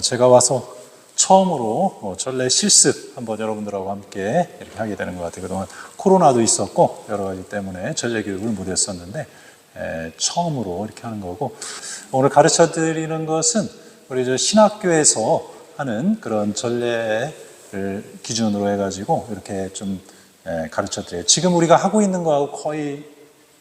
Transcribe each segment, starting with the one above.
제가 와서 처음으로 어, 전래 실습 한번 여러분들하고 함께 이렇게 하게 되는 것 같아요. 그동안 코로나도 있었고 여러 가지 때문에 전래 교육을 못 했었는데 에, 처음으로 이렇게 하는 거고 오늘 가르쳐 드리는 것은 우리 저 신학교에서 하는 그런 전례를 기준으로 해가지고 이렇게 좀 에, 가르쳐 드려요. 지금 우리가 하고 있는 거하고 거의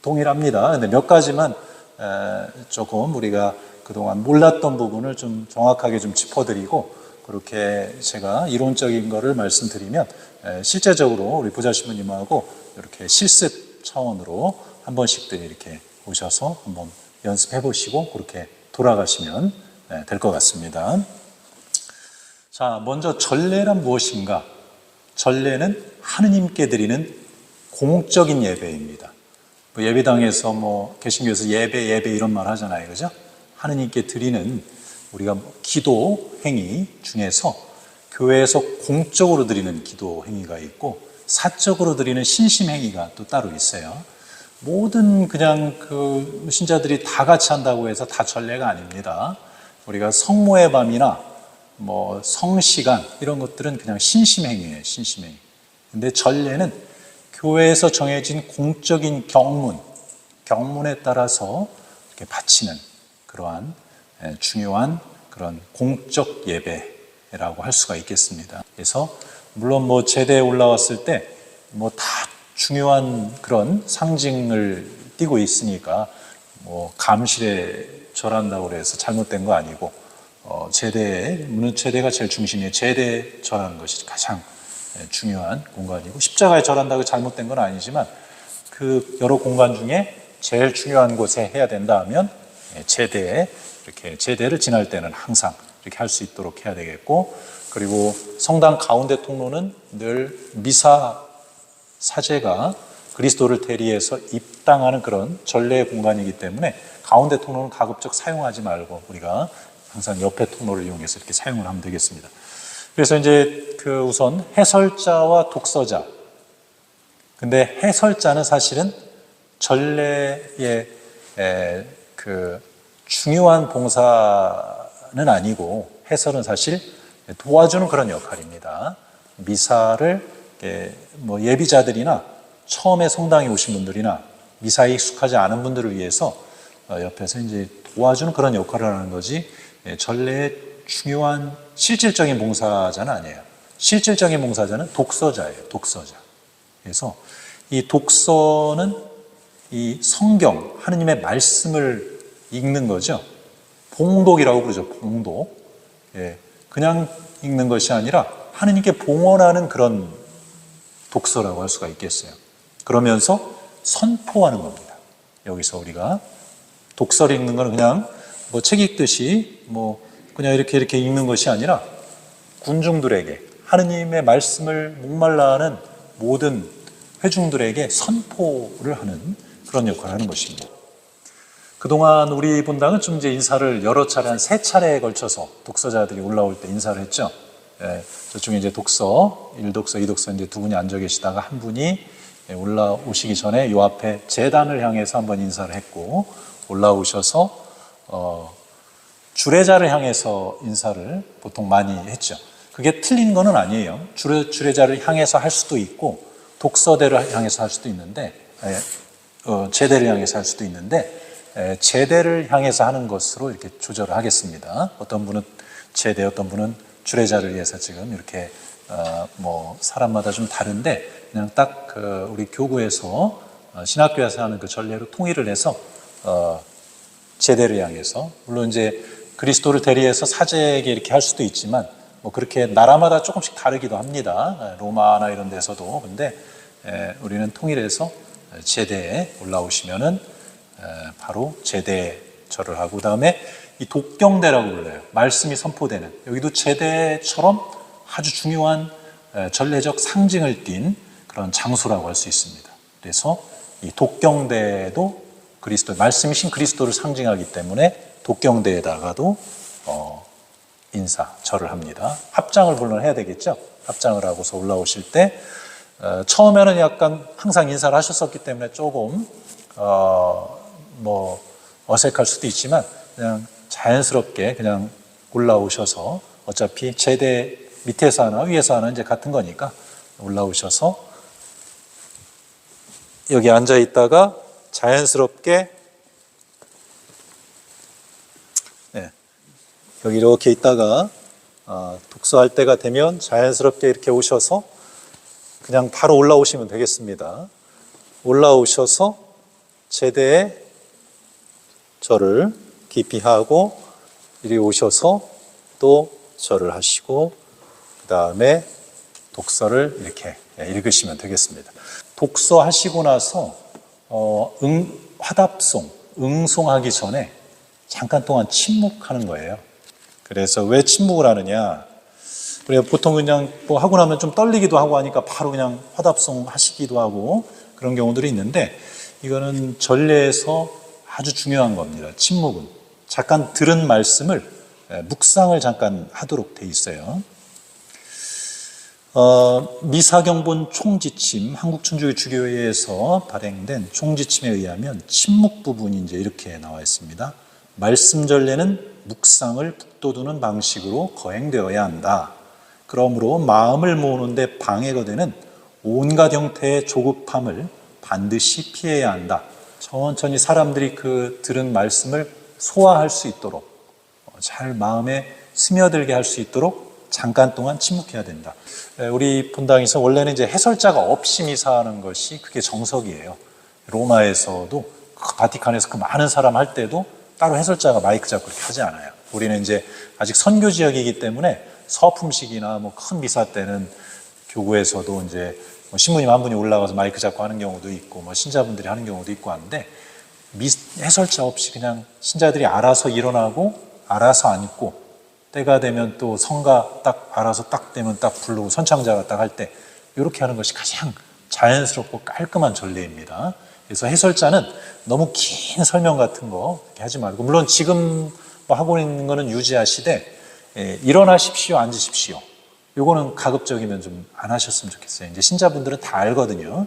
동일합니다. 근데 몇 가지만 에, 조금 우리가 그동안 몰랐던 부분을 좀 정확하게 좀 짚어드리고 그렇게 제가 이론적인 거를 말씀드리면 에, 실제적으로 우리 부자 신부님하고 이렇게 실습 차원으로 한 번씩들 이렇게 오셔서 한번 연습해 보시고 그렇게 돌아가시면 될 것 같습니다. 자, 먼저 전례란 무엇인가? 전례는 하느님께 드리는 공적인 예배입니다. 뭐 예배당에서 뭐 개신교에서 예배 예배 이런 말 하잖아요. 그죠? 하느님께 드리는 우리가 뭐 기도 행위 중에서 교회에서 공적으로 드리는 기도 행위가 있고 사적으로 드리는 신심 행위가 또 따로 있어요. 모든 그냥 그 신자들이 다 같이 한다고 해서 다 전례가 아닙니다. 우리가 성모의 밤이나 뭐 성시간 이런 것들은 그냥 신심 행위예요. 신심 행위. 근데 전례는 교회에서 정해진 공적인 경문, 경문에 따라서 이렇게 바치는 그러한 예, 중요한 그런 공적 예배라고 할 수가 있겠습니다. 그래서 물론 뭐 제대에 올라왔을 때 뭐 다 중요한 그런 상징을 띠고 있으니까 뭐 감실에 절한다고 그래서 잘못된 거 아니고 어 제대에 물론 제대가 제일 중심이에요. 제대 절하는 것이 가장 예, 중요한 공간이고 십자가에 절한다고 잘못된 건 아니지만 그 여러 공간 중에 제일 중요한 곳에 해야 된다 하면 예, 제대에 이렇게 제대를 지날 때는 항상 이렇게 할 수 있도록 해야 되겠고 그리고 성당 가운데 통로는 늘 미사 사제가 그리스도를 대리해서 입당하는 그런 전례의 공간이기 때문에 가운데 통로는 가급적 사용하지 말고 우리가 항상 옆에 통로를 이용해서 이렇게 사용을 하면 되겠습니다. 그래서 이제 그 우선 해설자와 독서자. 근데 해설자는 사실은 전례의 에, 그 중요한 봉사는 아니고 해설은 사실 도와주는 그런 역할입니다. 미사를 뭐 예비자들이나 처음에 성당에 오신 분들이나 미사에 익숙하지 않은 분들을 위해서 어, 옆에서 이제 도와주는 그런 역할을 하는 거지 예, 전례의 중요한 실질적인 봉사자는 아니에요. 실질적인 봉사자는 독서자예요. 독서자. 그래서 이 독서는 이 성경 하느님의 말씀을 읽는 거죠. 봉독이라고 그러죠. 봉독. 예, 그냥 읽는 것이 아니라 하느님께 봉헌하는 그런 독서라고 할 수가 있겠어요. 그러면서 선포하는 겁니다. 여기서 우리가 독서를 읽는 건 그냥 뭐 책 읽듯이 뭐 그냥 이렇게 이렇게 읽는 것이 아니라 군중들에게 하느님의 말씀을 목말라하는 모든 회중들에게 선포를 하는 그런 역할을 하는 것입니다. 그동안 우리 분당은 좀 이제 인사를 여러 차례 한 세 차례에 걸쳐서 독서자들이 올라올 때 인사를 했죠. 예, 저쪽에 이제 독서, 1독서, 2독서 이제 두 분이 앉아 계시다가 한 분이 예, 올라오시기 전에 요 앞에 재단을 향해서 한번 인사를 했고 올라오셔서 어, 주례자를 향해서 인사를 보통 많이 했죠. 그게 틀린 거는 아니에요. 주례, 주례자를 향해서 할 수도 있고 독서대를 향해서 할 수도 있는데 예, 어, 제대를 향해서 할 수도 있는데 예, 제대를 향해서 하는 것으로 이렇게 조절을 하겠습니다. 어떤 분은 제대, 어떤 분은 주례자를 위해서 지금 이렇게 어, 뭐 사람마다 좀 다른데 그냥 딱 그 우리 교구에서 어, 신학교에서 하는 그 전례로 통일을 해서 어, 제대를 향해서 물론 이제 그리스도를 대리해서 사제에게 이렇게 할 수도 있지만 뭐 그렇게 나라마다 조금씩 다르기도 합니다. 예, 로마나 이런 데서도 근데 에, 우리는 통일해서 제대에 올라오시면은 에, 바로 제대 절을 하고 그다음에 이 독경대라고 불러요. 말씀이 선포되는 여기도 제대처럼 아주 중요한 에, 전례적 상징을 띤 그런 장소라고 할 수 있습니다. 그래서 이 독경대도 그리스도 말씀이신 그리스도를 상징하기 때문에 독경대에다가도 어, 인사 절을 합니다. 합장을 물론 해야 되겠죠. 합장을 하고서 올라오실 때 어, 처음에는 약간 항상 인사를 하셨었기 때문에 조금 어, 뭐 어색할 수도 있지만 그냥 자연스럽게 그냥 올라오셔서 어차피 제대 밑에서 하나 위에서 하나 이제 같은 거니까 올라오셔서 여기 앉아 있다가 자연스럽게 네, 여기 이렇게 있다가 아, 독서할 때가 되면 자연스럽게 이렇게 오셔서 그냥 바로 올라오시면 되겠습니다. 올라오셔서 제대에 절을 깊이 하고 이리 오셔서 또 절을 하시고 그 다음에 독서를 이렇게 읽으시면 되겠습니다. 독서하시고 나서 어, 응, 화답송, 응송하기 전에 잠깐 동안 침묵하는 거예요. 그래서 왜 침묵을 하느냐? 우리가 보통 그냥 뭐 하고 나면 좀 떨리기도 하고 하니까 바로 그냥 화답송 하시기도 하고 그런 경우들이 있는데 이거는 전례에서 아주 중요한 겁니다. 침묵은. 잠깐 들은 말씀을 예, 묵상을 잠깐 하도록 돼 있어요. 어, 미사경본 총지침, 한국천주교 주교회에서 발행된 총지침에 의하면 침묵 부분이 이제 이렇게 나와 있습니다. 말씀 전례는 묵상을 북돋우는 방식으로 거행되어야 한다. 그러므로 마음을 모으는데 방해가 되는 온갖 형태의 조급함을 반드시 피해야 한다. 천천히 사람들이 그 들은 말씀을 소화할 수 있도록 어, 잘 마음에 스며들게 할 수 있도록 잠깐 동안 침묵해야 된다. 에, 우리 본당에서 원래는 이제 해설자가 없이 미사하는 것이 그게 정석이에요. 로마에서도 그 바티칸에서 그 많은 사람 할 때도 따로 해설자가 마이크 잡고 그렇게 하지 않아요. 우리는 이제 아직 선교 지역이기 때문에 서품식이나 뭐 큰 미사 때는 교구에서도 이제 뭐 신부님 한 분이 올라가서 마이크 잡고 하는 경우도 있고 뭐 신자분들이 하는 경우도 있고 하는데 미, 해설자 없이 그냥 신자들이 알아서 일어나고 알아서 앉고 때가 되면 또 성가 딱 알아서 딱 되면 딱 부르고 선창자가 딱 할 때 이렇게 하는 것이 가장 자연스럽고 깔끔한 전례입니다. 그래서 해설자는 너무 긴 설명 같은 거 하지 말고 물론 지금 뭐 하고 있는 거는 유지하시되 예, 일어나십시오 앉으십시오 요거는 가급적이면 좀 안 하셨으면 좋겠어요. 이제 신자분들은 다 알거든요.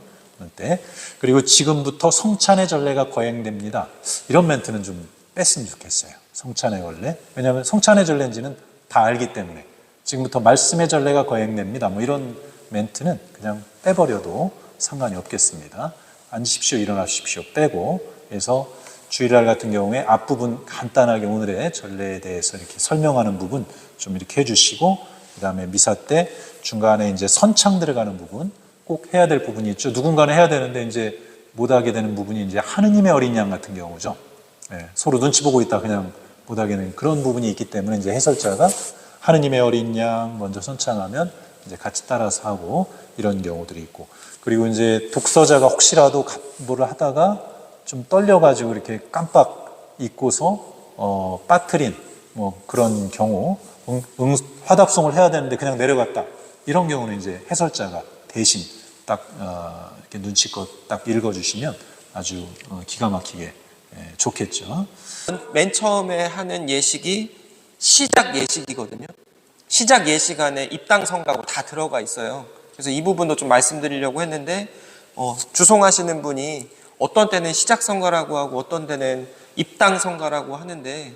때 그리고 지금부터 성찬의 전례가 거행됩니다. 이런 멘트는 좀 뺐으면 좋겠어요. 성찬의 원래 왜냐하면 성찬의 전례인지는 다 알기 때문에 지금부터 말씀의 전례가 거행됩니다. 뭐 이런 멘트는 그냥 빼버려도 상관이 없겠습니다. 앉으십시오, 일어나십시오 빼고 그래서 주일날 같은 경우에 앞부분 간단하게 오늘의 전례에 대해서 이렇게 설명하는 부분 좀 이렇게 해주시고 그 다음에 미사 때 중간에 이제 선창 들어가는 부분 꼭 해야 될 부분이 있죠. 누군가는 해야 되는데 이제 못하게 되는 부분이 이제 하느님의 어린 양 같은 경우죠. 예, 서로 눈치 보고 있다 그냥 못하게 되는 그런 부분이 있기 때문에 이제 해설자가 하느님의 어린 양 먼저 선창하면 이제 같이 따라서 하고 이런 경우들이 있고 그리고 이제 독서자가 혹시라도 뭐를 하다가 좀 떨려가지고 이렇게 깜빡 잊고서 어, 빠트린 뭐 그런 경우 응, 응, 화답송을 해야 되는데 그냥 내려갔다 이런 경우는 이제 해설자가 대신 딱 어, 이렇게 눈치껏 딱 읽어주시면 아주 어, 기가 막히게 예, 좋겠죠. 맨 처음에 하는 예식이 시작 예식이거든요. 시작 예식 안에 입당 성가고 다 들어가 있어요. 그래서 이 부분도 좀 말씀드리려고 했는데 어, 주송하시는 분이 어떤 때는 시작 성가라고 하고 어떤 때는 입당 성가라고 하는데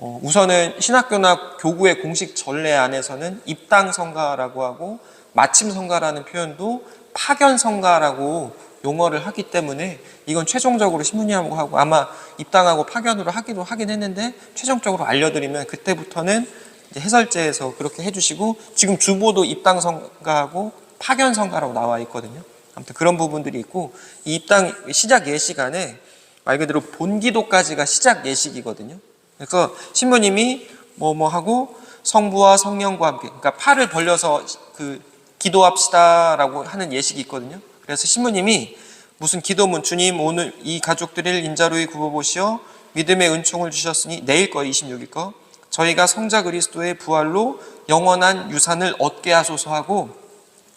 어, 우선은 신학교나 교구의 공식 전례 안에서는 입당 성가라고 하고 마침 성가라는 표현도 파견 성가라고 용어를 하기 때문에 이건 최종적으로 신부님하고 하고 아마 입당하고 파견으로 하기도 하긴 했는데 최종적으로 알려드리면 그때부터는 해설제에서 그렇게 해주시고 지금 주보도 입당 성가하고 파견 성가라고 나와 있거든요. 아무튼 그런 부분들이 있고 이 입당 시작 예식안에 말 그대로 본기도까지가 시작 예식이거든요. 그래서 신부님이 뭐 뭐 하고 성부와 성령과 함께 그러니까 팔을 벌려서 그 기도합시다라고 하는 예식이 있거든요. 그래서 신부님이 무슨 기도문 주님 오늘 이 가족들을 인자로이 굽어보시어 믿음의 은총을 주셨으니 내일 거 26일 거 저희가 성자 그리스도의 부활로 영원한 유산을 얻게 하소서 하고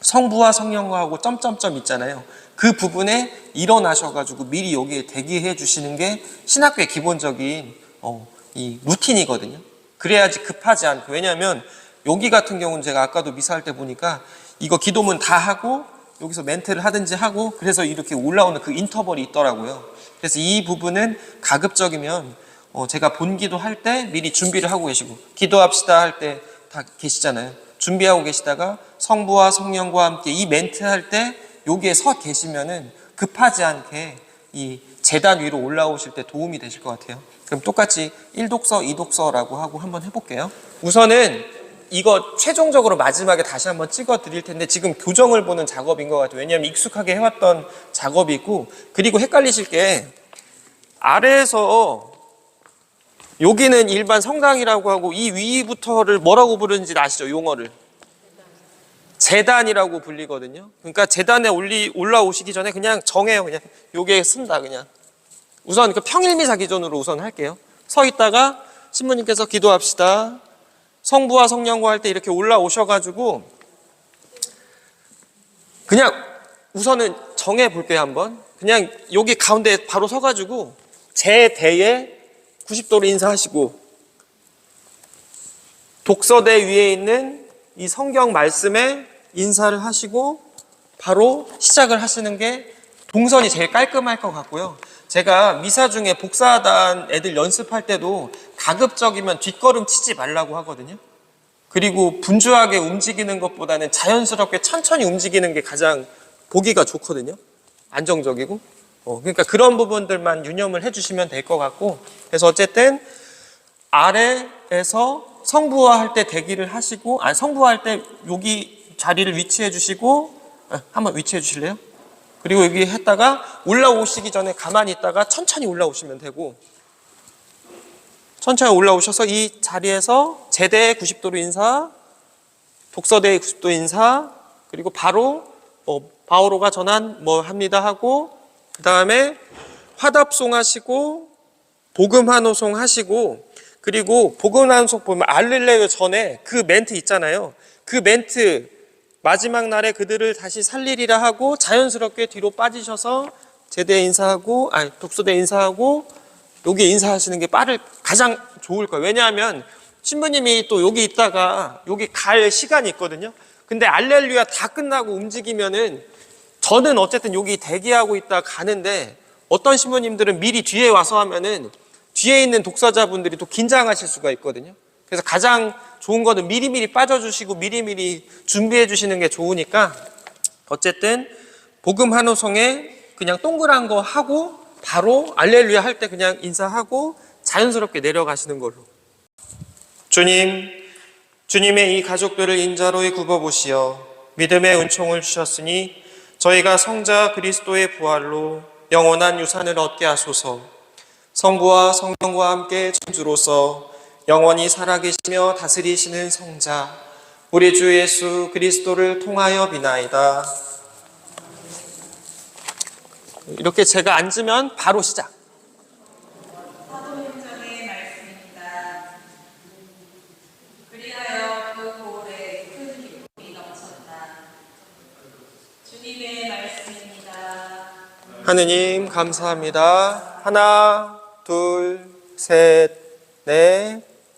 성부와 성령과 하고 점점점 있잖아요. 그 부분에 일어나셔가지고 미리 여기에 대기해 주시는 게 신학교의 기본적인 어, 이 루틴이거든요. 그래야지 급하지 않고 왜냐하면 여기 같은 경우는 제가 아까도 미사할 때 보니까 이거 기도문 다 하고 여기서 멘트를 하든지 하고 그래서 이렇게 올라오는 그 인터벌이 있더라고요. 그래서 이 부분은 가급적이면 어, 제가 본기도 할 때 미리 준비를 하고 계시고 기도합시다 할 때 다 계시잖아요. 준비하고 계시다가 성부와 성령과 함께 이 멘트 할 때 여기에 서 계시면은 급하지 않게 이 재단 위로 올라오실 때 도움이 되실 것 같아요. 그럼 똑같이 1독서, 2독서라고 하고 한번 해볼게요. 우선은 이거 최종적으로 마지막에 다시 한번 찍어 드릴 텐데 지금 교정을 보는 작업인 것 같아요. 왜냐하면 익숙하게 해왔던 작업이고 그리고 헷갈리실 게 아래에서 여기는 일반 성당이라고 하고 이 위부터를 뭐라고 부르는지 아시죠? 용어를. 재단이라고 불리거든요. 그러니까 재단에 올라오시기 전에 그냥 정해요. 그냥 요게 쓴다 그냥. 우선 그 평일미사 기준으로 우선 할게요. 서 있다가 신부님께서 기도합시다. 성부와 성령과 할 때 이렇게 올라오셔가지고 그냥 우선은 정해 볼게요 한번. 그냥 여기 가운데 바로 서가지고 제 대에 90도로 인사하시고 독서대 위에 있는 이 성경 말씀에 인사를 하시고 바로 시작을 하시는 게 동선이 제일 깔끔할 것 같고요. 제가 미사 중에 복사단 애들 연습할 때도 가급적이면 뒷걸음 치지 말라고 하거든요. 그리고 분주하게 움직이는 것보다는 자연스럽게 천천히 움직이는 게 가장 보기가 좋거든요. 안정적이고. 어, 그러니까 그런 부분들만 유념을 해주시면 될 것 같고. 그래서 어쨌든 아래에서 성부화할 때 대기를 하시고, 아 성부화할 때 여기 자리를 위치해 주시고, 아, 한번 위치해 주실래요? 그리고 여기 했다가 올라오시기 전에 가만히 있다가 천천히 올라오시면 되고, 천천히 올라오셔서 이 자리에서 제대 90도로 인사, 독서대 90도 인사, 그리고 바로 어, 바오로가 전한 뭐 합니다 하고 그 다음에 화답송 하시고 복음 한호송 하시고 그리고 복음 한호송 보면 알릴레요 전에 그 멘트 있잖아요. 그 멘트 마지막 날에 그들을 다시 살리리라 하고 자연스럽게 뒤로 빠지셔서 제대 인사하고 아니 독서대 인사하고 여기 인사하시는 게 빠를 가장 좋을 거예요. 왜냐하면 신부님이 또 여기 있다가 여기 갈 시간이 있거든요. 근데 알렐루야 다 끝나고 움직이면은 저는 어쨌든 여기 대기하고 있다 가는데 어떤 신부님들은 미리 뒤에 와서 하면은 뒤에 있는 독사자분들이 또 긴장하실 수가 있거든요. 그래서 가장 좋은 거는 미리미리 빠져주시고 미리미리 준비해 주시는 게 좋으니까 어쨌든 복음 한호성에 그냥 동그란 거 하고 바로 알렐루야 할 때 그냥 인사하고 자연스럽게 내려가시는 걸로. 주님, 주님의 이 가족들을 인자로에 굽어보시어 믿음의 은총을 주셨으니 저희가 성자 그리스도의 부활로 영원한 유산을 얻게 하소서. 성부와 성령과 함께 천주로서 영원히 살아계시며 다스리시는 성자 우리 주 예수 그리스도를 통하여 비나이다. 이렇게 제가 앉으면 바로 시작. 그. 하느님 감사합니다. 하나, 둘, 셋, 넷,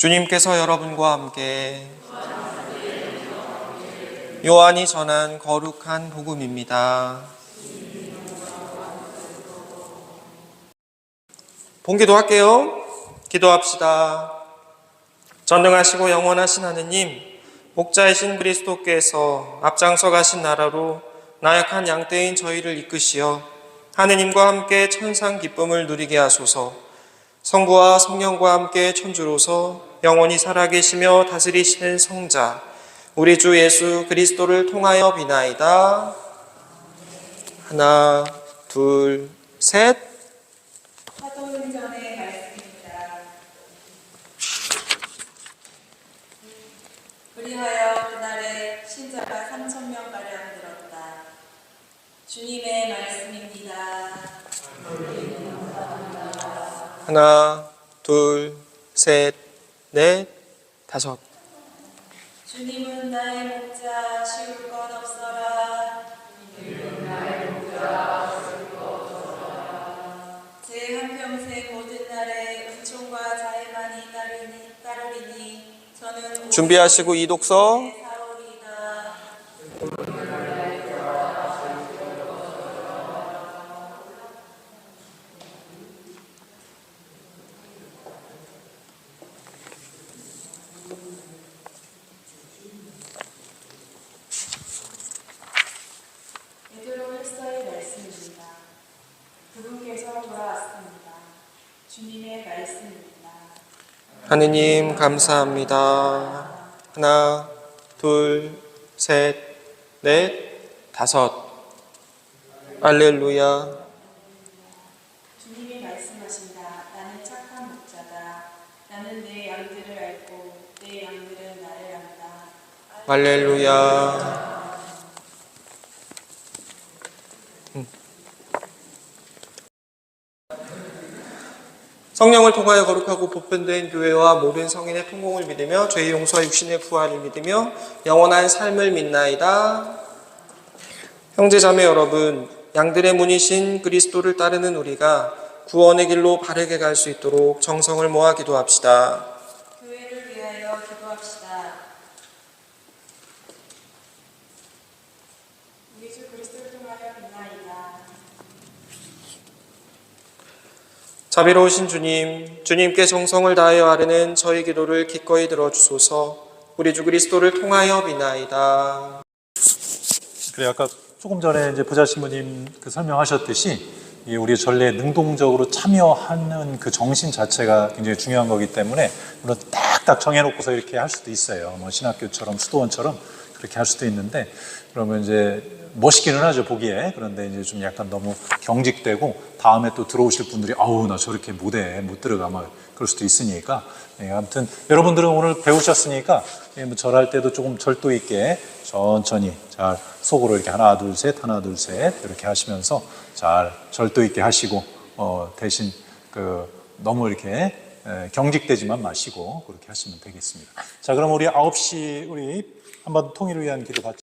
주님께서 여러분과 함께 요한이 전한 거룩한 복음입니다. 본기도 할게요. 기도합시다. 전능하시고 영원하신 하느님, 목자이신 그리스도께서 앞장서 가신 나라로 나약한 양떼인 저희를 이끄시어 하느님과 함께 천상 기쁨을 누리게 하소서. 성부와 성령과 함께 천주로서 영원히 살아계시며 다스리시는 성자 우리 주 예수 그리스도를 통하여 비나이다. 하나, 둘, 셋. 그리하여 그날에 신자가 3천 명 가량 들었다. 주님의 말씀입니다. 하나, 둘, 셋, 넷, 다섯. 주님은 나의 목자 쉬울 것 없어라. 제 한평생 모든 날에 은총과 자애만이 따르니, 따르리니 저는 준비하시고 이독서. 오직 사오리이다. 베드로 헬서의 말씀입니다. 그분께서 돌아왔습니다. 주님의 말씀입니다. 하느님 감사합니다. 하나, 둘, 셋, 넷, 다섯. 알렐루야. 주님이 말씀하신다. 나는 착한 목자다. 나는 내 양들을 알고 내 양들은 나를 안다. 할렐루야. 성령을 통하여 거룩하고 보편된 교회와 모든 성인의 통공을 믿으며 죄의 용서와 육신의 부활을 믿으며 영원한 삶을 믿나이다. 형제자매 여러분, 양들의 문이신 그리스도를 따르는 우리가 구원의 길로 바르게 갈 수 있도록 정성을 모아 기도합시다. 자비로우신 주님, 주님께 정성을 다하여 아뢰는 저희 기도를 기꺼이 들어주소서. 우리 주 그리스도를 통하여 비나이다. 그래 아까 조금 전에 이제 부자 신부님 그 설명하셨듯이 이 우리 전례에 능동적으로 참여하는 그 정신 자체가 굉장히 중요한 거기 때문에 물론 딱딱 정해놓고서 이렇게 할 수도 있어요. 뭐 신학교처럼 수도원처럼 그렇게 할 수도 있는데 그러면 이제 멋있기는 하죠 보기에. 그런데 이제 좀 약간 너무 경직되고 다음에 또 들어오실 분들이 아우 나 저렇게 못해 못 들어가 막 그럴 수도 있으니까. 예, 아무튼 여러분들은 오늘 배우셨으니까 예, 뭐 절할 때도 조금 절도 있게 천천히 잘 속으로 이렇게 하나 둘 셋 하나 둘 셋 이렇게 하시면서 잘 절도 있게 하시고 어, 대신 그 너무 이렇게 에, 경직되지만 마시고 그렇게 하시면 되겠습니다. 자 그럼 우리 9시 우리 한번 통일을 위한 기도 같이